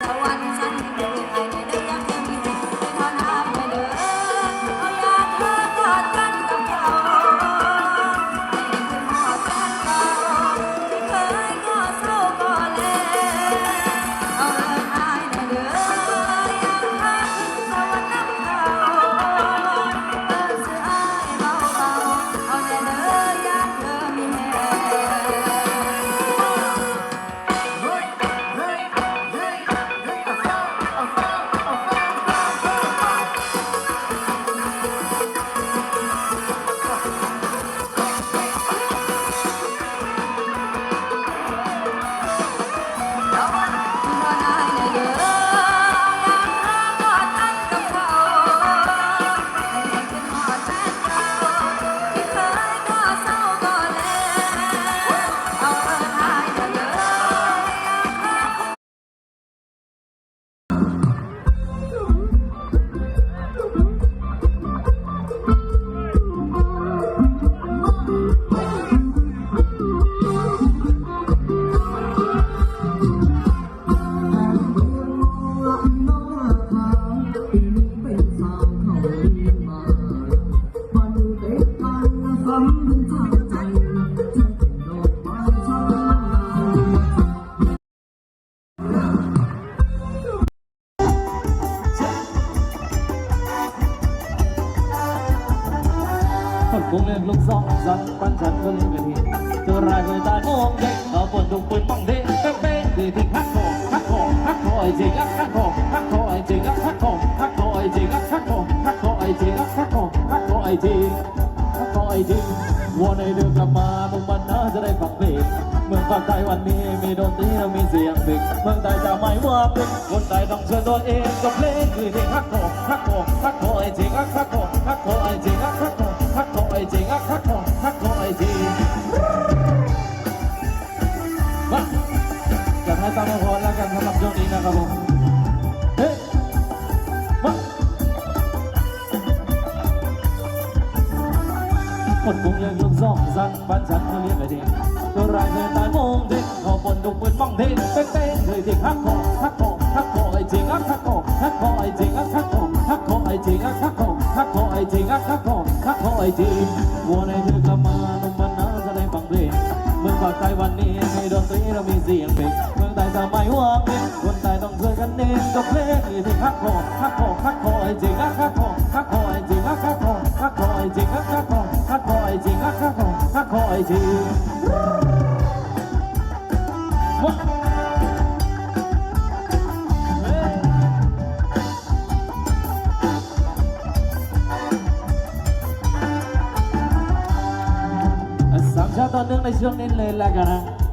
ส คนคงเล่นลูกซองสันปันฉันก็เล่นกันทีเจอรายเคยตายมองเด็กเอาปนดุงปืนป้องเด็กเป๊ะเป๊ะดีที่ฮักคอฮักคอฮักคอไอเจ๊กักฮักคอฮักคอไอเจ๊กักฮักคอฮักคอไอเจ๊กักฮักคอฮักคอไอเจ๊กักฮักคอฮักคอไอ้เจ๊ฮักคอไอ้เจ๊วันในเดือนกลับมามุ่งมันน่าจะได้ฟังเพลงเมืองภาคใต้วันนี้มีดนตรีและมีเสียงเพลงเมืองใต้จะไม่ว่าเป็นคนใต้ต้องเชื่อตัวเองกับเพลงคือเพลงฮักคอฮักคอฮักคอไอ้เจ๊กักฮักคอฮักคอไอ้เจ๊กักฮัก คอฮักคอไอ้เจ๊กักฮักคอฮักคอไอ้เจ๊มาจะให้ตามมาพอแล้วกันสำหรับช่วงนี้นะครับผมเฮ้ยมาคนคงยังยุงซ่องสั่งบ้านฉันเขาเรียกไอ้เด็กตัวรายเงินตายโมงเด็กเขาบนดุปืนมองเด็กเป๊ะเป๊ะเลยเด็กฮักคอฮักคอฮักคอไอ้จริงฮักฮักคอฮักคอไอ้จริงฮักฮักคอฮักคอไอ้จริงฮักฮักคอฮักคอไอ้จริงฮักฮักคอ ฮักคอไอ้จริงวัวในเธอกลับมานุ่มมันน่าจะได้ฟังเพลงเมืองปากใต้วันนี้มีดนตรีเรามีเสียงเพลงเมืองใต้สมัยว่างเพลงคนใต้ต้องช่วยกันเน้นกับเพลงที่ที่ฮักคอฮักคอฮักคอไอ้จริงฮักฮักคอฮักคอไอ้จริงฮักฮักคอฮักคอไอ้จริงฮักฮักคอฮักคอไอ้จริงฮักฮักคอฮักคอไอ้จริง สามชาติต่อเ